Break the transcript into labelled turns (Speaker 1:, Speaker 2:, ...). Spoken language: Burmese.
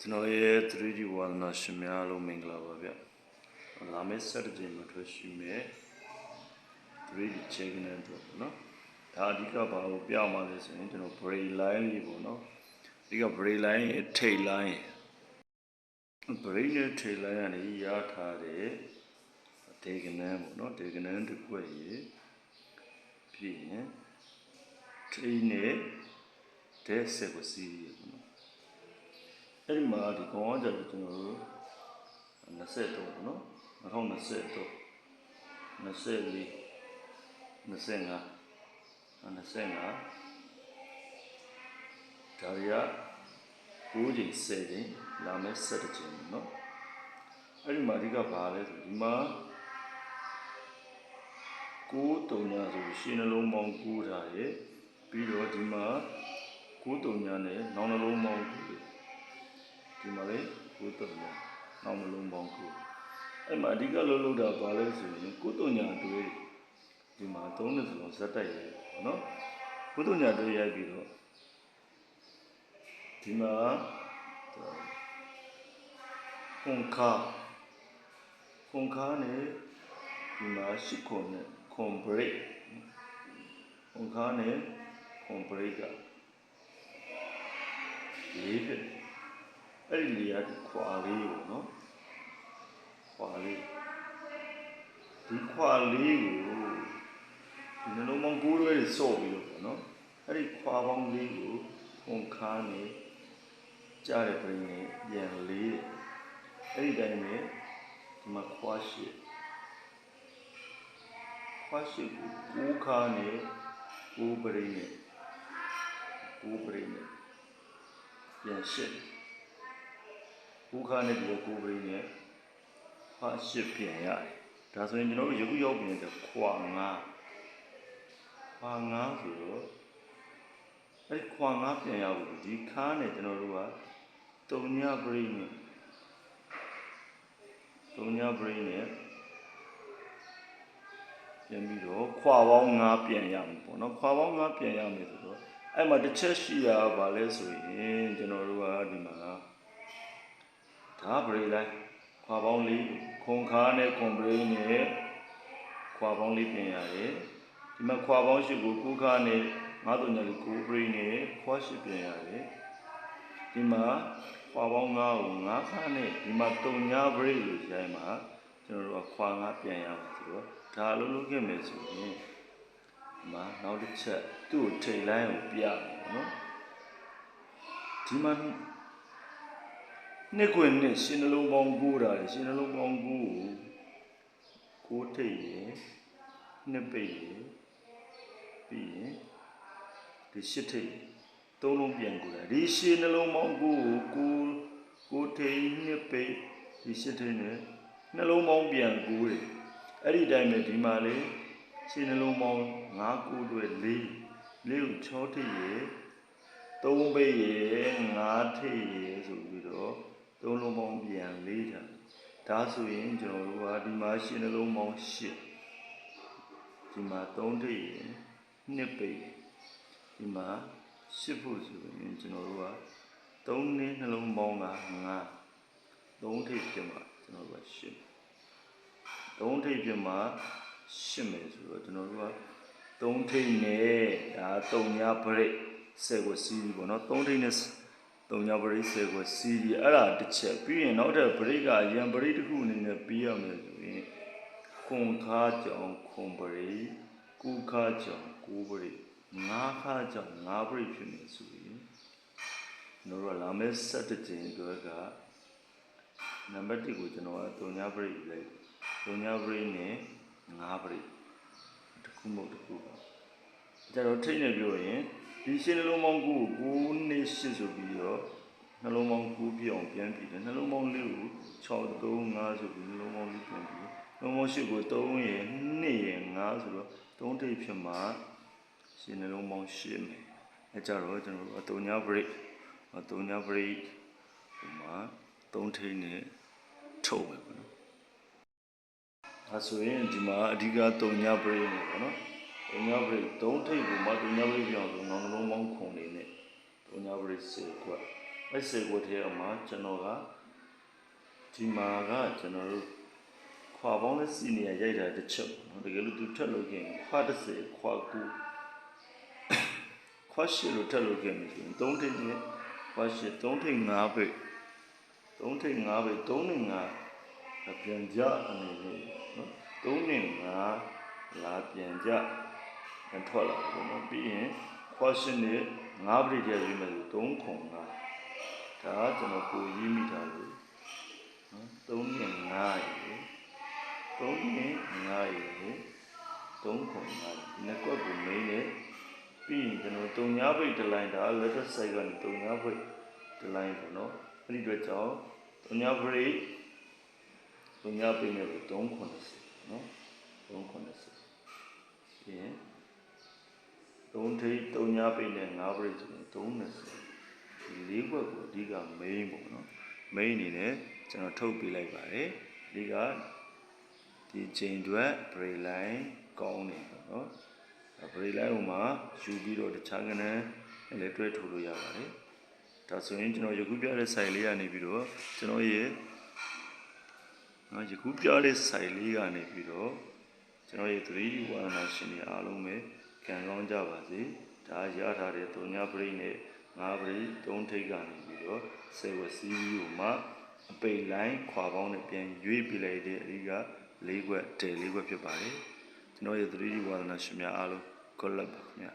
Speaker 1: ကျွန်တော်ရဲ့ 3D ဝါသနာရှင်များအားလုံးမင်္ဂလာပါဗျလာမယ့် Saturday မှာထွက်ရှိမယ် 3D check နဲ့တော့ပေါ့နော်ဒါအဓိကဘာကိုပြမှာလဲဆိုရင်ကျွန်တော် brain line လေးပေါ့နော်အဓိက brain line ရဲ့ထိတ် line brain ရဲ့ထိတ် line ကနေရထားတဲ့ဒေကနန်းပေါ့နော်ဒေကနန်းတစ်ခွက်ရေဖြစ်ရင်ထိတ်နဲ့ဒက်ဆက်ကိုစီးရပေါ့နော် အဲ့ဒီမှာဒီကောင်ကကြတော့ကျွန်တော်တို့23ပေါ့နော်2023 24 25 25ဒါရီက9ချိန်10ချိန်လာမဲ့17ချိန်ပေါ့နော်အဲ့ဒီမှာအဓိကဘာလဲဆိုဒီမှာ9တုံညာဆိုရှင်းနှလုံးပေါင်း9ထားရဲ့ပြီးတော့ဒီမှာ9တုံညာနဲ့နောင်နှလုံးပေါင်း9 ဒီမှာလေကိုတုံညာနောက်မလုံးပေါင်းကိုအဲ့မှာအဓိကလုံးလုံးတာပါလဲဆိုရင်ကိုတုံညာတွေးဒီမှာသုံးနှစ်စလုံးဇက်တိုက်ရဲပေါ့နော်ကိုတုံညာတွေးရိုက်ပြီးတော့ဒီမှာခွန်ခါခွန်ခါနဲ့ဒီမှာရှစ်ခွန်နဲ့ခွန်ဘရိတ်ခွန်ခါနဲ့ခွန်ဘရိတ်ကလေးဖြစ်တယ် အဲ့ဒီနေရာဒီခွာလေးကိုနော်ခွာလေးဒီခွာလေးကိုဒီနှလုံးပေါင်း၉ရွဲတွေစော့ပြီးတော့ပေါ့နော်အဲ့ဒီခွာပေါင်းလေးကိုဖုန်ခါနေကြားတဲ့ပြင်နဲ့ပြန်လေးတယ်အဲ့ဒီတိုင်းပဲဒီမှာခွာရှိခွာရှိကိုကိုးခါနေကိုးပရိနဲ့ကိုးပရိနဲ့ပြန်ရှစ်တယ် ကိုခါနဲ့ဒီကိုပရင်းနဲ့ဖာရှစ်ပြင်ရတယ်ဒါဆိုရင်ကျွန်တော်တို့ယခုရောက်ပြင်တဲ့ခွာငါခွာငါဆိုတော့အဲ့ခွာငါပြင်ရဘူးဒီခါနဲ့ကျွန်တော်တို့ကတုံညပရင်းနဲ့တုံညပရင်းနဲ့ပြန်ပြီးတော့ခွာပေါင်းငါပြင်ရမယ်ပေါ့နော်ခွာပေါင်းငါပြင်ရမယ်ဆိုတော့အဲ့မှာတစ်ချက်ရှိတာဗာလဲဆိုရင်ကျွန်တော်တို့ကဒီမှာ ဒါပရိလိုက်ခွာပေါင်းလေးခွန်ခါနဲ့ခွန်ပရိနဲ့ခွာပေါင်းလေးပြင်ရတယ်ဒီမှာခွာပေါင်းရှိကိုကိုခါနဲ့ငါးတုံညာလေးကိုပရိနဲ့ခွာရှိပြင်ရတယ်ဒီမှာခွာပေါင်းငါးကိုငါးခါနဲ့ဒီမှာတုံညာပရိလို့ရိုင်းမှာကျွန်တော်တို့ကခွာငါးပြင်ရမှာဆိုတော့ဒါလုံးလုံးခဲ့မယ်ဆိုရင်ဒီမှာနောက်တစ်ချက်သူ့ကိုထိတ်လိုင်းကိုပြရမယ်နော်ဒီမှာ နှစ်ခွင်နဲ့ရှင်နှလုံးပေါင်းကိုးတာလေရှင်နှလုံးပေါင်းကိုးကိုကိုးထိတ်ရယ်နှစ်ပိတ်ရယ်ပြီးရင်ဒီရှစ်ထိတ်သုံးလုံးပြန်ကိုးတာဒီရှင်နှလုံးပေါင်းကိုးကိုကိုးကိုးထိတ်နှစ်ပိတ်ဒီရှစ်ထိတ်နဲ့နှလုံးပေါင်းပြန်ကိုးတယ်အဲ့ဒီတိုင်းပဲဒီမှာလေရှင်နှလုံးပေါင်း၅ကိုးတွေ၄လေးကို6ထိတ်ရယ်သုံးပိတ်ရယ်၅ထိတ်ရယ်ဆိုပြီးတော့ သုံးလုံးပေါင်းပြန်လေးတာဒါဆိုရင်ကျွန်တော်တို့ကဒီမှာရှင်းနှလုံးပေါင်း၈ဒီမှာ3ထိပ်ရင်2ပိတ်ဒီမှာ8ဖို့ဆိုရင်ကျွန်တော်တို့က3နည်းနှလုံးပေါင်းက9 3ထိပ်ပြမှာကျွန်တော်တို့က8 3ထိပ်ပြမှာ8မယ်ဆိုတော့ကျွန်တော်တို့က3ထိပ်နဲ့ဒါ3ညပရိတ်10ကိုစီးပြီပေါ့နော်3ထိပ်နဲ့ တုံညာပရိစေကိုစီးပြီးအဲ့ဒါတစ်ချက်ပြီးရင်နောက်ထပ်ပရိကရံပရိတစ်ခုအနေနဲ့ပြီးရမယ်ဆိုရင်ခွန်ခါကြောင်ခွန်ပရိကုခါကြောင်ကိုပရိငါးခါကြောင်ငါးပရိဖြစ်နေဆိုရင်တို့ရလာမဲ့7ကြိမ်အတွက်ကနံပါတ်1ကိုကျွန်တော်ကတုံညာပရိလိုက်တုံညာပရိနဲ့ငါးပရိတစ်ခုမဟုတ်တစ်ခုပါကျွန်တော်ထိတ်နေပြောရင် ဒီရှင်းနှလုံးပေါင်းကို9နှစ်8ဆိုပြီးတော့နှလုံးပေါင်း9ပြအောင်ပြန်ပြီးတယ်နှလုံးပေါင်းလေးကို6 3 5ဆိုပြီးနှလုံးပေါင်းလေးပြန်ပြီးနှလုံးပေါင်း8ကို3ရယ်2ရယ်5ဆိုတော့3ထိပ်ဖြစ်မှာရှင်းနှလုံးပေါင်း8မယ်အဲကြတော့ကျွန်တော်တို့အတုံညာ break အတုံညာ break ဒီမှာ3ထိပ်နဲ့ထုတ်မယ်ပေါ့နော်အဲဆိုရင်ဒီမှာအဓိကတုံညာ break နေပေါ့နော် ဒုညာပရိသုံးထိပ်ကိုမှဒုညာပရိပြောင်းဆိုနောက်နှလုံးပေါင်းခုံလေးနဲ့ဒုညာပရိစေကွက်အဲ့စေကိုထဲမှာကျွန်တော်ကဒီမှာကကျွန်တော်တို့ခွာပေါင်းနဲ့စီနေရရိုက်တာတစ်ချက်ပေါ့နော်တကယ်လို့သူထက်လို့ခင်ခွာ30ခွာ9ခွာရှစ်လို့ထက်လို့ခင်ဆိုရင်3ထိပ်နဲ့ခွာရှစ်3ထိပ်5ပိတ်3ထိပ်5ပိတ်3နဲ့5ပြန်ကြအနေနဲ့နော်3နဲ့5လာပြန်ကြ ထွက်လာတယ်ပေါ့နော်ပြီးရင်ခွာရှစ်နဲ့5ပိတ်တည်းရေးမယ်ဆို3ခု5ဒါကကျွန်တော်ကိုရေးမိတာလို့နော်3နဲ့5ရေ3နဲ့5ရေ3ခု5ဒီနှစ်ကွက်ကိုမင်းနဲ့ပြီးရင်ကျွန်တော်တုံညာပိတ်တစ်လိုင်းဒါ letter side ကနေတုံညာပိတ်တစ်လိုင်းပေါ့နော်အဲ့ဒီအတွက်ကြောင့်တုံညာပိတ်တုံညာပိတ်နဲ့390နော်390ပြီးရင် 3ထိပ်တုံညာပိတ်နဲ့5ပိတ်ဆိုရင်320ဒီလေးခွက်ကိုအဓိက main ပေါ့နော် main အနေနဲ့ကျွန်တော်ထုတ်ပေးလိုက်ပါတယ်ဒီကဒီချိန်အတွက် break line ကောင်းနေပေါ့နော် break line ဟိုမှာယူပြီးတော့တခြားကဏ္ဍနဲ့လည်းတွဲထုတ်လို့ရပါတယ်ဒါဆိုရင်ကျွန်တော်ယခုပြတဲ့ site လေးကနေပြီးတော့ကျွန်တော်ရဲ့နော်ယခုပြတဲ့ site လေးကနေပြီးတော့ကျွန်တော်ရဲ့ 3D ဝါဒနာရှင်တွေအားလုံးပဲ ကံကောင်းကြပါစေဒါရထားတဲ့တုံညာပရိနဲ့ငါးပရိသုံးထိပ်ကနေပြီးတော့ဆေဝစီးကိုမှအပိတ်လိုင်းခွာပေါင်းနဲ့ပြန်ရွေးပြလိုက်တဲ့အဓိက၄ခွက်တဲ၄ခွက်ဖြစ်ပါတယ်ကျွန်တော်ရဲ့ 3D ဝါဒနာရှင်များအားလုံး good luck ပါခင်ဗျာ